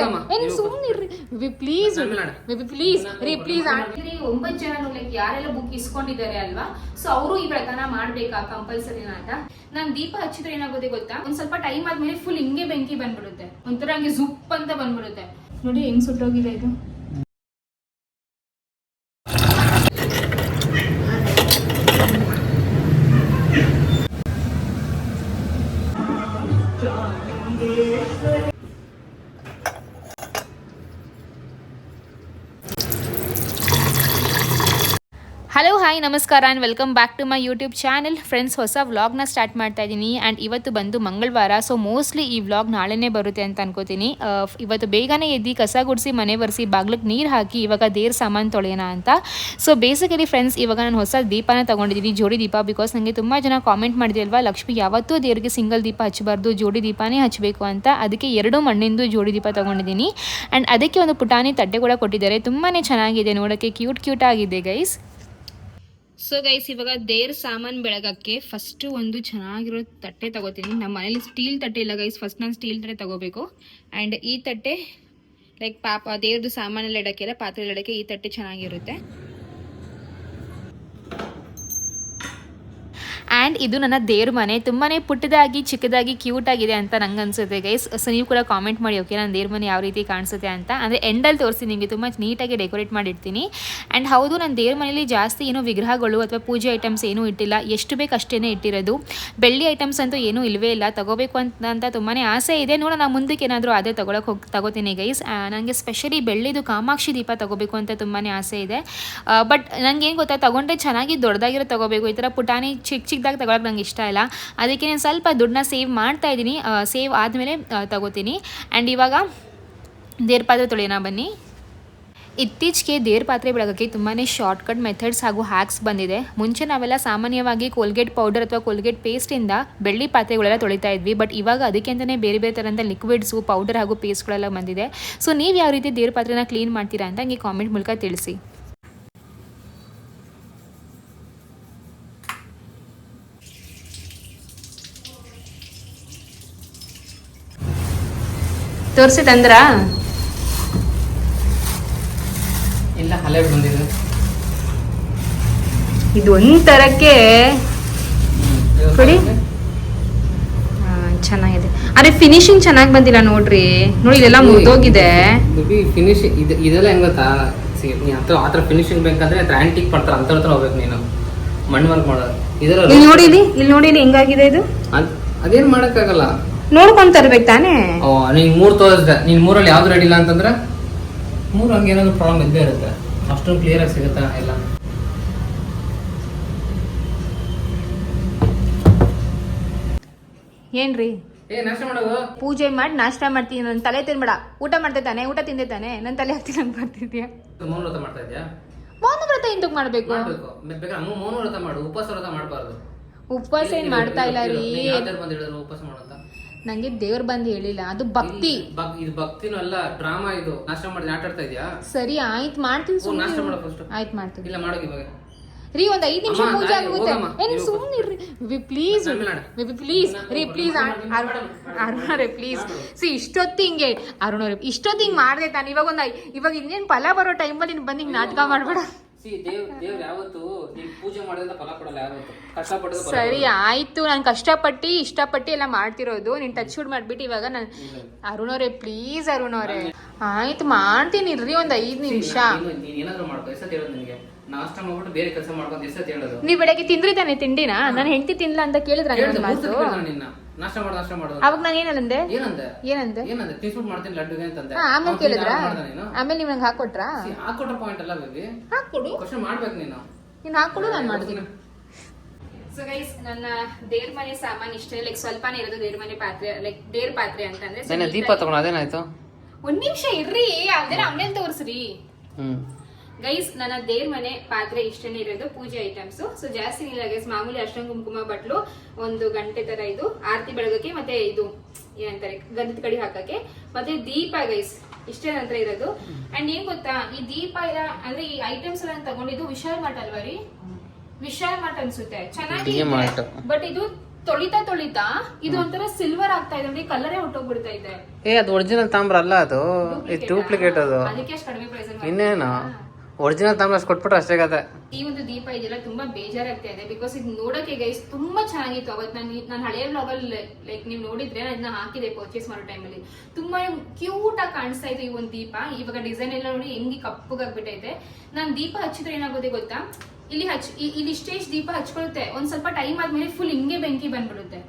ಏನ್ please. Baby please ರೀ please ಒಂಬತ್ತು ಜನ ಲೈಕ್ ಯಾರೆಲ್ಲ ಬುಕ್ ಇಸ್ಕೊಂಡಿದ್ದಾರೆ ಅಲ್ವಾ? ಸೊ ಅವರು ಈ ವ್ರತನ ಮಾಡ್ಬೇಕಾ ಕಂಪಲ್ಸರಿನ ಅಂತ ನಾನು ದೀಪ ಹಚ್ಚಿದ್ರೆ ಏನಾಗುತ್ತೆ ಗೊತ್ತಾ? ಒಂದ್ ಸ್ವಲ್ಪ ಟೈಮ್ ಆದ್ಮೇಲೆ ಫುಲ್ ಹಿಂಗೆ ಬೆಂಕಿ ಬಂದ್ಬಿಡುತ್ತೆ. ಒಂಥರ ಹಂಗೆ ಜುಪ್ ಅಂತ ಬಂದ್ಬಿಡುತ್ತೆ. ನೋಡಿ ಹೆಂಗ್ ಸುಟ್ಟೋಗಿದೆ ಇದು? ಹಾಯ್, ನಮಸ್ಕಾರ and welcome back to my YouTube channel friends ಹೊಸ ವ್ಲಾಗ್ನ ಸ್ಟಾರ್ಟ್ ಮಾಡ್ತಾ ಇದ್ದೀನಿ. ಆ್ಯಂಡ್ ಇವತ್ತು ಬಂದು ಮಂಗಳವಾರ ಸೊ ಮೋಸ್ಟ್ಲಿ ಈ ವ್ಲಾಗ್ ನಾಳೆನೇ ಬರುತ್ತೆ ಅಂತ ಅನ್ಕೋತೀನಿ. ಇವತ್ತು ಬೇಗನೆ ಎದ್ದು ಕಸ ಗುಡಿಸಿ, ಮನೆ ಬರೆಸಿ ಬಾಗ್ಲಿಗೆ ನೀರು ಹಾಕಿ ಇವಾಗ ದೇರ್ ಸಾಮಾನು ತೊಳೆಯೋಣ ಅಂತ. ಸೊ ಬೇಸಿಕಲಿ ಫ್ರೆಂಡ್ಸ್ ಇವಾಗ ನಾನು ಹೊಸ ದೀಪನ ತೊಗೊಂಡಿದ್ದೀನಿ, ಜೋಡಿ ದೀಪ ಬಿಕಾಸ್ ನನಗೆ ತುಂಬ ಜನ ಕಾಮೆಂಟ್ ಮಾಡಿದಲ್ವಾ ಲಕ್ಷ್ಮಿ ಯಾವತ್ತೂ ದೇವರಿಗೆ ಸಿಂಗಲ್ ದೀಪ ಹಚ್ಚಬಾರ್ದು, ಜೋಡಿ ದೀಪನೇ ಹಚ್ಚಬೇಕು ಅಂತ. ಅದಕ್ಕೆ ಎರಡು ಮಣ್ಣಿಂದು ಜೋಡಿ ದೀಪ ತೊಗೊಂಡಿದ್ದೀನಿ. ಆ್ಯಂಡ್ ಅದಕ್ಕೆ ಒಂದು ಪುಟಾಣಿ ತಟ್ಟೆ ಕೂಡ ಕೊಟ್ಟಿದ್ದಾರೆ. ತುಂಬಾ ಚೆನ್ನಾಗಿದೆ, ನೋಡೋಕ್ಕೆ ಕ್ಯೂಟ್ ಕ್ಯೂಟ್ ಆಗಿದೆ ಗೈಸ್ ಸೊ ಗೈಸ್ ಇವಾಗ ದೇವ್ರ ಸಾಮಾನು ಬೆಳಗಕ್ಕೆ ಫಸ್ಟ್ ಒಂದು ಚೆನ್ನಾಗಿರೋ ತಟ್ಟೆ ತಗೋತೀನಿ. ನಮ್ಮ ಮನೇಲಿ ಸ್ಟೀಲ್ ತಟ್ಟೆ ಇಲ್ಲ ಗೈಸ್ ಫಸ್ಟ್ ನಾನು ಸ್ಟೀಲ್ ತಟ್ಟೆ ತಗೋಬೇಕು. ಆ್ಯಂಡ್ ಈ ತಟ್ಟೆ ಲೈಕ್ ಪಾಪ ದೇವ್ರದ್ದು ಸಾಮಾನೆಲ್ಲ ಇಡೋಕ್ಕೆಲ್ಲ ಪಾತ್ರೆ ಇಡೋಕ್ಕೆ ಈ ತಟ್ಟೆ ಚೆನ್ನಾಗಿರುತ್ತೆ. ಆ್ಯಂಡ್ ಇದು ನನ್ನ ದೇವ್ರ ಮನೆ. ತುಂಬಾ ಪುಟ್ಟದಾಗಿ, ಚಿಕ್ಕದಾಗಿ ಕ್ಯೂಟ್ ಆಗಿದೆ ಅಂತ ನಂಗೆ ಅನ್ಸುತ್ತೆ ಗೈಸ್ ಸೊ ನೀವು ಕೂಡ ಕಾಮೆಂಟ್ ಮಾಡಿ ಓಕೆ ನಾನು ದೇವ್ರ ಮನೆ ಯಾವ ರೀತಿ ಕಾಣಿಸುತ್ತೆ ಅಂತ. ಅಂದರೆ ಎಂಡಲ್ಲಿ ತೋರಿಸಿ ನಿಮಗೆ, ತುಂಬ ನೀಟಾಗಿ ಡೆಕೋರೇಟ್ ಮಾಡಿರ್ತೀನಿ. ಆ್ಯಂಡ್ ಹೌದು ನನ್ನ ದೇವ್ರ ಮನೇಲಿ ಜಾಸ್ತಿ ಏನು ವಿಗ್ರಹಗಳು ಅಥವಾ ಪೂಜೆ ಐಟಮ್ಸ್ ಏನೂ ಇಟ್ಟಿಲ್ಲ. ಎಷ್ಟು ಬೇಕು ಅಷ್ಟೇ ಇಟ್ಟಿರೋದು. ಬೆಳ್ಳಿ ಐಟಮ್ಸ್ ಅಂತೂ ಏನೂ ಇಲ್ಲವೇ ಇಲ್ಲ. ತಗೋಬೇಕು ಅಂತ ತುಂಬಾ ಆಸೆ ಇದೆ. ನೋಡೋಣ ಮುಂದಕ್ಕೆ ಏನಾದರೂ ಅದೇ ತೊಗೊಳಕ್ಕೆ ಹೋಗಿ, ತಗೋತೀನಿ ಗೈಸ್ ನನಗೆ ಸ್ಪೆಷಲಿ ಬೆಳ್ಳಿದು ಕಾಮಾಕ್ಷಿ ದೀಪ ತಗೋಬೇಕು ಅಂತ ತುಂಬಾ ಆಸೆ ಇದೆ. ಬಟ್ ನನಗೇನು ಗೊತ್ತಾ, ತಗೊಂಡ್ರೆ ಚೆನ್ನಾಗಿ ದೊಡ್ಡದಾಗಿರೋ ತಗೋಬೇಕು. ಈ ಥರ ಪುಟಾಣಿ ಚಿಕ್ಕ ಚಿಕ್ಕದಾಗಿ ತಗೊಳಕ್ಕೆ ನಂಗೆ ಇಷ್ಟ ಇಲ್ಲ. ಅದಕ್ಕೆ ನಾನು ಸ್ವಲ್ಪ ದುಡ್ಡನ್ನ ಸೇವ್ ಮಾಡ್ತಾ ಇದ್ದೀನಿ. ಸೇವ್ ಆದಮೇಲೆ ತಗೋತೀನಿ. ಆ್ಯಂಡ್ ಇವಾಗ, ದೇವ್ರ ಪಾತ್ರೆ ತೊಳೆಯೋಣ ಬನ್ನಿ. ಇತ್ತೀಚೆಗೆ ದೇವ್ರ ಪಾತ್ರೆ ಬೆಳಗೋಕ್ಕೆ ತುಂಬಾ ಶಾರ್ಟ್ಕಟ್ ಮೆಥಡ್ಸ್ ಹಾಗೂ ಹ್ಯಾಕ್ಸ್ ಬಂದಿದೆ. ಮುಂಚೆ ನಾವೆಲ್ಲ ಸಾಮಾನ್ಯವಾಗಿ ಕೋಲ್ಗೇಟ್ ಪೌಡರ್ ಅಥವಾ ಕೋಲ್ಗೇಟ್ ಪೇಸ್ಟಿಂದ ಬೆಳ್ಳಿ ಪಾತ್ರೆಗಳೆಲ್ಲ ತೊಳಿತಾ ಇದ್ವಿ. ಬಟ್ ಇವಾಗ ಅದಕ್ಕೆ ಅಂತಲೇ ಬೇರೆ ಬೇರೆ ಥರದ ಲಿಕ್ವಿಡ್ಸು ಪೌಡರ್ ಹಾಗೂ ಪೇಸ್ಟ್ಗಳೆಲ್ಲ ಬಂದಿದೆ. ಸೊ ನೀವು ಯಾವ ರೀತಿ ದೇವ್ರ ಪಾತ್ರೆನ ಕ್ಲೀನ್ ಮಾಡ್ತೀರಾ ಅಂತ ಹಂಗೆ ಕಾಮೆಂಟ್ ಮೂಲಕ ತಿಳಿಸಿ. ತೋರಿಸಿ ತಂದ್ರ ಇಲ್ಲ ಹಳೆ ಬಂದಿದೆ. ಇದು ಒಂಥರಕ್ಕೆ. ಆ, ಚೆನ್ನಾಗಿದೆ. ಅರೆ ಫಿನಿಶಿಂಗ್ ಚೆನ್ನಾಗಿ ಬಂದಿಲ್ಲ ನೋಡ್ರಿ. ನೋಡಿ ಇದೆಲ್ಲ ಮುರಿದೋಗಿದೆ ಫಿನಿಶಿಂಗ್ ಫಿನಿಶ್ ಇದು ಇದೆಲ್ಲ ಹೆಂಗ್ ಗೊತ್ತಾ? ಹತ್ರ ಆ ಥರ ಫಿನಿಶಿಂಗ್ ಬೇಕಂದ್ರೆ ಹತ್ರ ಆಂಟಿಕ್ ಮಾಡ್ತಾರೆ ಅಂತ ಹತ್ರ ಹೋಗ್ಬೇಕು ನೀನು. ಮಣ್ಣು ವರ್ಕ್ ಮಾಡೋದು. ಇದರ ಇಲ್ಲಿ ನೋಡಿ ಇಲ್ಲಿ ಇಲ್ಲಿ ನೋಡಿ ಇಲ್ಲಿ ಹೆಂಗಾಗಿದೆ ಇದು? ಅದ್- ಅದೇನ್ ಮಾಡಕ್ಕಾಗಲ್ಲ. ನೋಡ್ಕೊಂಡ್ ತರ್ಬೇಕ್ ತಾನೇ? ಓ ನೀನ್ ಮೂರ್ ತೋರಿಸ್ದೆ. ನೀನ್ ಮೂರಲ್ಲಿ ಯಾವ್ದು ರೆಡಿ ಇಲ್ಲ ಅಂತಂದ್ರೆ? ಮೂರು ಹಂಗೆ ಏನಾದ್ರು ಪ್ರಾಬ್ಲಮ್ ಇದ್ದೇ ಇರುತ್ತೆ. ಅಷ್ಟೊಂದು ಕ್ಲಿಯರ್ ಆಗಿ ಸಿಗುತ್ತಾ ಎಲ್ಲ ಏನ್ರಿ? ಏ ನಾಷ್ಟ ಮಾಡೋದು? ಪೂಜೆ ಮಾಡಿ ನಾಷ್ಟ ಮಾಡ್ತೀನಿ. ನನ್ನ ತಲೆ ತಿನ್ಬೇಡ. ಊಟ ಮಾಡ್ದೆ ತಾನೆ ಊಟ ತಿಂದೆ ತಾನೆ ನನ್ನ ತಲೆ ಹಾಕ್ತೀನಿ ನಂಗೆ ಬರ್ತಿದ್ಯಾ ಮೌನ ವ್ರತ ಮಾಡ್ತಾ ಇದ್ಯಾ? ಮೌನ ವ್ರತ ಎಂತಕ್ ಮಾಡ್ಬೇಕು? ಮಾಡ್ಬೇಕು. ಬೇಕಾದ್ರೆ ಮೌನ ವ್ರತ ಮಾಡು. ಉಪವಾಸ ವ್ರತ ಮಾಡಬಾರ್ದು. ಉಪವಾಸ ಏನ್ ಮಾಡ್ತಾ ಇಲ್ಲ ರೀ. ಯಾವ್ದಾರು ಬಂದು ಹೇಳಿದ್ರು ಉಪವಾಸ ಮಾಡು ಅಂತ ನಂಗೆ ದೇವ್ರ ಬಂದು ಹೇಳಿಲ್ಲ. ಅದು ಭಕ್ತಿ. ಬಗ್- ಇದು ಭಕ್ತಿನೂ ಅಲ್ಲ ಡ್ರಾಮಾ ಇದು. ನಾಶ ಮಾಡಿ ಆಟ ಆಡ್ತಾ ಇದೆಯಾ? ಸರಿ ಆಯ್ತು ಮಾಡ್ತೀನಿ ಓ ನಾಷ್ಟ ಸುಮ್ಮನೆ ಮಾಡು ಫಸ್ಟ್ ಆಯ್ತು ಮಾಡ್ತೀನಿ. ಇಲ್ಲ ಮಾಡೋ ಇವಾಗ. ರೀ ಒಂದ್ ಐದ್ ನಿಮಿಷ ಅಮ್ಮ, ಪೂಜೆ ಆಗುತ್ತೆ. ಹೋಗಮ್ಮ. ಏನ್ ಇರು. ಸುಮ್ಮನಿರ್ರಿ ವಿ ಪ್ಲೀಸ್. ಆಮೇಲೆ ಮಾಡು. ವಿ ಪ್ಲೀಸ್. ರೀ ಪ್ಲೀಸ್. ಅರುಣರೇ ಪ್ಲೀಸ್. ಸಿ ಇಷ್ಟೊತ್ತು ಹಿಂಗೆ. ಅರುಣರೇ ಇಷ್ಟೊತ್ತು ಹಿಂಗೆ ಮಾಡ್ದೆ ತಾನೆ. ಇವಾಗ ಒಂದ್ ಇವಾಗ ಇನ್ನೇನ್ ಫಲ ಬರೋ ಟೈಮಲ್ಲಿ ನೀನ್ ಬಂದು ಹಿಂಗೆ ನಾಟಕ ಮಾಡ್ಬೇಡ. ದೇವ್ರು ಯಾವತ್ತು ನೀನ್ ಪೂಜೆ ಮಾಡೋದ್ರಿಂದ ಫಲ ಕೊಡಲ್ಲ ಯಾವತ್ತು? ಕಷ್ಟಪಡೋದು ಫಲ ಸರಿ ಆಯ್ತು. ನಾನು ಕಷ್ಟಪಟ್ಟು ಇಷ್ಟಪಟ್ಟು ಎಲ್ಲ ಮಾಡ್ತಿರೋದು. ನೀನ್ ಟಚ್ ಶೂಟ್ ಮಾಡ್ಬಿಟ್ಟು ಇವಾಗ ನಾನು ಅರುಣವ್ರೆ ಪ್ಲೀಸ್ ಅರುಣವ್ರೆ ಆಯ್ತು ಮಾಡ್ತೀನಿ. ಇರ್ರಿ ಒಂದ್ ಐದ್ ನಿಮಿಷ. ನೀನು- ನೀನ್ ಏನಾದ್ರು ಮಾಡ್ಕೋ. ಎಷ್ಟೊತ್ತು ಹೇಳೋದು ನಿನಗೆ. ನಾಷ್ಟ ಮಾಡ್ಬಿಟ್ಟು ಬೇರೆ ಕೆಲಸ ಮಾಡ್ಕೊಂಡು ಎಷ್ಟೊತ್ತು ಹೇಳೋದು. ನೀವ್ ಬೆಳಗ್ಗೆ ತಿಂದ್ರಿ ತಾನೆ ತಿಂಡಿನ? ನಾನು ಹೆಂಡತಿ ತಿನ್ಲ ಅಂತ ಕೇಳಿದ್ರೆ ಮಾತು? ನಾಷ್ಟ ಮಾಡು ನಾಷ್ಟ ಮಾಡು ಅವಾಗ ನಾನು ಏನಂದೆ? ಏನಂದೆ? ಏನಂದೆ? ಏನಂದೆ? ತಿನ್ಸ್ಬಿಟ್ಟು ಮಾಡ್ತೀನಿ ಲಡ್ಡುಗೆ ಅಂತಂದೆ. ಹಾ, ಆಮೇಲೆ ಅವ್ನ್ ಕೇಳಿದ್ರ? ಯಾವಾಗ ಮಾಡ್ದ ನೀನು? ಆಮೇಲೆ ನೀವ್ ನಂಗೆ ಹಾಕೊಟ್ರಾ? ಹಾಕೊಟ್ಟ ಪಾಯಿಂಟ್ ಅಲ್ಲ ಬೇಬಿ. ಹಾಕೊಡು. ಕ್ವಶನ್ ಮಾಡ್ಬೇಕು ನೀನು. ನೀನು ಹಾಕೊಡು ನಾನು ಮಾಡ್ತೀನಿ. ಸೊ ಗೈಸ್ ನನ್ನ ದೇವ್ರ ಮನೆ ಸಾಮಾನ್ ಇಷ್ಟೇ ಲೈಕ್ ಸ್ವಲ್ಪನೇ ಇರೋದು ದೇವ್ರ ಮನೆ ಪಾತ್ರೆ ಲೈಕ್ ದೇವ್ರ ಪಾತ್ರೆ ಅಂತಂದ್ರೆ ದೀಪ ನೀಟಾಗಿ- ತಗೊಂಡು ಅದೇನಾಯ್ತು? ಒಂದ್ ನಿಮಿಷ ಇರ್ರಿ ಯಾವ್ದಾರ ಆಮೇಲೆ ತೋರ್ಸ್ರಿ. ಹ್ಮ್. ಗೈಸ್ ನನ್ನ ದೇವ್ರ ಮನೆ ಪಾತ್ರೆ ಇಷ್ಟನೇ ಇರೋದು ಪೂಜೆ ಐಟಮ್ಸ್ ಸೊ ಜಾಸ್ತಿ ಇಲ್ಲ ಗೈಸ್ ಮಾಮೂಲಿ ಅಷ್ಟೊಂದು ಕುಂಕುಮ ಬಟ್ಲು ಒಂದು ಗಂಟೆ ತರ ಇದು. ಆರತಿ ಬೆಳಗಕ್ಕೆ ಮತ್ತೆ ಇದು ಏನಂತಾರೆ ಗಂಧದ ಕಡಿ ಹಾಕಕ್ಕೆ. ಮತ್ತೆ ದೀಪ ಗೈಸ್ ಇಷ್ಟೇ ನಂತರ ಇರೋದು. ಅಂಡ್ ಏನ್ ಗೊತ್ತಾ ಈ ದೀಪ ಇರ ಅಂದ್ರೆ ಈ ಐಟಮ್ಸ್ ಎಲ್ಲ ತಗೊಂಡಿದ್ದು ವಿಶಾಲ್ ಮಾರ್ಟ್ ಅಲ್ವಾ ರೀ? ವಿಶಾಲ್ ಮಾರ್ಟ್ ಅನ್ಸುತ್ತೆ. ಚೆನ್ನಾಗಿ ಬಟ್ ಇದು. ತೊಳಿತಾ ತೊಳಿತಾ ಇದು ಒಂಥರ ಸಿಲ್ವರ್ ಆಗ್ತಾ ಇದೆ. ನೋಡಿ ಕಲರೇ ಹೊಟ್ಟೋಗ್ಬಿಡ್ತಾ ಇದೆ. ಏ ಅದು ಒರಿಜಿನಲ್ ತಾಮ್ರ ಅಲ್ಲ ಅದು. ಡೂಪ್ಲಿಕೇಟ್ ಅದು. ಅದಕ್ಕೆ ಅಷ್ಟು ಕಡಿಮೆ ಪ್ರೈಸ್ ಇನ್ನೇನು? ಒರಿಜಿನಲ್ ತಾಮ್ರ ಅಷ್ಟು ಕೊಟ್ಬಿಟ್ರೆ ಅಷ್ಟೇ ಕತೆ. ಈ ಒಂದು ದೀಪ ಇದೆಯಲ್ಲ ತುಂಬಾ ಬೇಜಾರಾಗ್ತಾ ಇದೆ ಬಿಕಾಸ್ ಇದು ನೋಡಕ್ಕೆ ಗೈಸ್ ತುಂಬಾ ಚೆನ್ನಾಗಿತ್ತು. ಅವತ್ತು ನಾನು ನಾನು ಹಳೆಯ ವ್ಲಾಗಲ್ಲಿ ಲೈಕ್ ನೀವು ನೋಡಿದ್ರೆ ನಾನು ಇದನ್ನ ಹಾಕಿದೆ ಪರ್ಚೇಸ್ ಮಾಡೋ ಟೈಮಲ್ಲಿ ತುಂಬಾ ಕ್ಯೂಟ್ ಆಗಿ ಕಾಣಿಸ್ತಾ ಇದೆ ಈ ಒಂದು ದೀಪ. ಇವಾಗ ಡಿಸೈನ್ ಎಲ್ಲ ನೋಡಿ ಹೆಂಗೆ ಕಪ್ಪಗಾಗ್ಬಿಟ್ಟೈತೆ. ನಾನು ದೀಪ ಹಚ್ಚಿದ್ರೆ ಏನಾಗೋದೆ ಗೊತ್ತಾ? ಇಲ್ಲಿ ಹಚ್ ಇಲ್ಲಿ ಸ್ಟೇಜ್ ದೀಪ ಹಚ್ಕೊಳುತ್ತೆ ಒಂದ್ ಸ್ವಲ್ಪ ಟೈಮ್ ಆದ್ಮೇಲೆ ಫುಲ್ ಹಿಂಗೆ ಬೆಂಕಿ ಬಂದ್ಬಿಡುತ್ತೆ.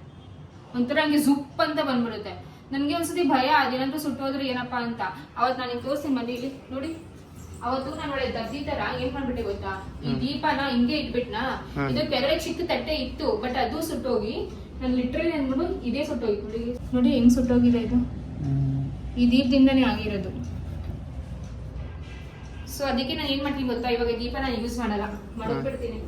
ಒಂಥರ ಹಂಗೆ ಜುಪ್ ಅಂತ ಬಂದ್ಬಿಡುತ್ತೆ. ನನ್ಗೆ ಒಂದ್ಸತಿ ಭಯ, ಅದೇನಾದ್ರೂ ಸುಟ್ಟೋದ್ರೆ ಏನಪ್ಪಾ ಅಂತ. ಅವತ್ ನಾನು ತೋರಿಸ್ತೀನಿ, ಬನ್ನಿ ಇಲ್ಲಿ. ನೋಡಿ. ಅವತ್ತು ನಾನು ಒಳ್ಳೆ ದರ್ಜಿ ತರ ಏನ್ ಮಾಡ್ಬಿಟ್ಟೆ ಗೊತ್ತಾ? ಈ ದೀಪನ ಹಿಂಗೆ ಇಟ್ಬಿಟ್ನಾ? ಇದು ಕೆಳಗಡೆ ಚಿಕ್ಕ ತಟ್ಟೆ ಇತ್ತು ಬಟ್ ಅದು ಸುಟ್ಟೋಗಿ ನಾನು ಲಿಟ್ರಲಿ ಅಂದ್ಬಿಟ್ಟು ಇದೇ ಸುಟ್ಟೋಗಿ ನೋಡಿ ನೋಡಿ ಹೆಂಗ್ ಸುಟ್ಟೋಗಿದೆ ಇದು. ಈ ದೀಪದಿಂದನೇ ಆಗಿರೋದು. ಸೊ ಅದಕ್ಕೆ ನಾನು ಏನ್ ಮಾಡ್ತೀನಿ ಗೊತ್ತಾ? ಇವಾಗ ದೀಪ ನಾನು ಯೂಸ್ ಮಾಡಲ್ಲ. ಮಡಗ್ಬಿಡ್ತೀನಿ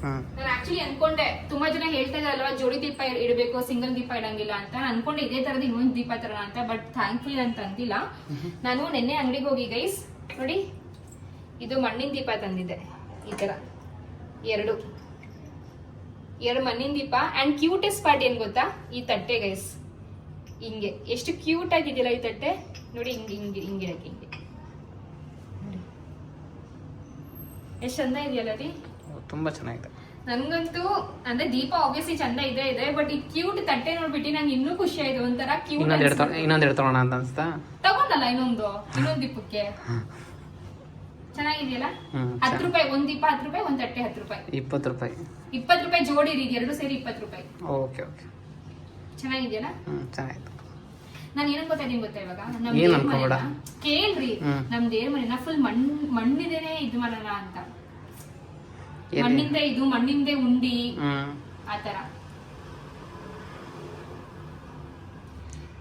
ಹ್ಮ್ ನಾನು ಆಕ್ಚುಲಿ ಅನ್ಕೊಂಡೆ ತುಂಬಾ ಜನ ಹೇಳ್ತಾ ಇದಾರಲ್ವಾ ಜೋಡಿ ದೀಪ ಇಡಬೇಕು ಇಡ್ಬೇಕು ಸಿಂಗಲ್ ದೀಪ ಇಡಂಗಿಲ್ಲ ಅಂತ. ನಾನು ಅನ್ಕೊಂಡೆ ಇದೇ ತರದ ಇನ್ನೊಂದು ದೀಪ ತರ ಅಂತ ಬಟ್ ಥ್ಯಾಂಕ್ಫುಲಿ ಅಂತ ಅಂದಿಲ್ಲ ನಾನು ನಿನ್ನೆ ಅಂಗಡಿಗೆ ಹೋಗಿ ಗೈಸ್ ನೋಡಿ. ಇದು ಮಣ್ಣಿನ ದೀಪ ತಂದಿದ್ದೆ ಈ ತರ. ಎರಡು. ಎರಡು ಮಣ್ಣಿನ ದೀಪ ಅಂಡ್ ಕ್ಯೂಟೆಸ್ಟ್ ಪಾರ್ಟ್ ಏನ್ ಗೊತ್ತಾ? ಈ ತಟ್ಟೆ ಗೈಸ್ ಹಿಂಗೆ. ಎಷ್ಟು ಕ್ಯೂಟ್ ಆಗಿದೆಯಲ್ಲ ಈ ತಟ್ಟೆ? ನೋಡಿ, ಹಿಂಗೆ ಹಿಂಗೆ ಹಿಂಗೆ ಹಾಕಿ, ಹಿಂಗೆ. ಎಷ್ಟು ಚಂದ ಇದೆಯಲ್ಲ ರೀ? ತುಂಬಾ ಚೆನ್ನಾಗಿದೆ. ನನ್ಗಂತೂ ಅಂದ್ರೆ ದೀಪ ಆಬ್ವಿಯಸ್ಲಿ ಚಂದ ಇದೆ ಇದೆ ಬಟ್ ಈ ಕ್ಯೂಟ್ ತಟ್ಟೆ ನೋಡ್ಬಿಟ್ಟು ನಂಗೆ ಇನ್ನೂ ಖುಷಿ ಆಯ್ತು ಒಂಥರ ಕ್ಯೂಟ್ ಇನ್ನೊಂದ್ ಎರಡು ಅಂತ ಅನ್ಸ್ತಾ ತಗೊಂಡಲ್ಲ ಇನ್ನೊಂದು ಇನ್ನೊಂದ್ ದೀಪಕ್ಕೆ. ಚೆನ್ನಾಗಿದೆಯಲ್ಲ? ಹ್ಮ್ ಹತ್ತು ರೂಪಾಯಿ ಒಂದ್ ದೀಪ ಹತ್ತು ರೂಪಾಯಿ ಒಂದ್ ತಟ್ಟೆ ಹತ್ತು ರೂಪಾಯಿ. ಇಪ್ಪತ್ತು ರೂಪಾಯಿ. ಇಪ್ಪತ್ತು ರೂಪಾಯಿ ಜೋಡಿ ರೀ ಎರಡು ಸೇರಿ ಇಪ್ಪತ್ತು ರೂಪಾಯಿ. Okay okay. ಚೆನ್ನಾಗಿದೆಯಲ್ಲ? ಹ್ಮ್ ಚೆನ್ನಾಗಿತ್ತು ನಾನು ಏನಂತ ಗೊತ್ತಾ ಗೊತ್ತಾ ಇವಾಗ? ನಮ್ ಏನ್ ದೇವ್ರ್ ಅನ್ಕೋಬೇಡ. ಮನೆನ- ಕೇಳ್ರಿ. ಹ್ಮ್. ನಮ್ ದೇವ್ರ ಮನೆನ? ಫುಲ್ ಮಣ್ ಮಣ್ಣಿದೇನೆ ಇದು ಮಾಡೋಣ ಅಂತ? ಮಣ್ಣಿಂದ ಇದು ಮಣ್ಣಿಂದೆ ಉಂಡಿ. ಆತರ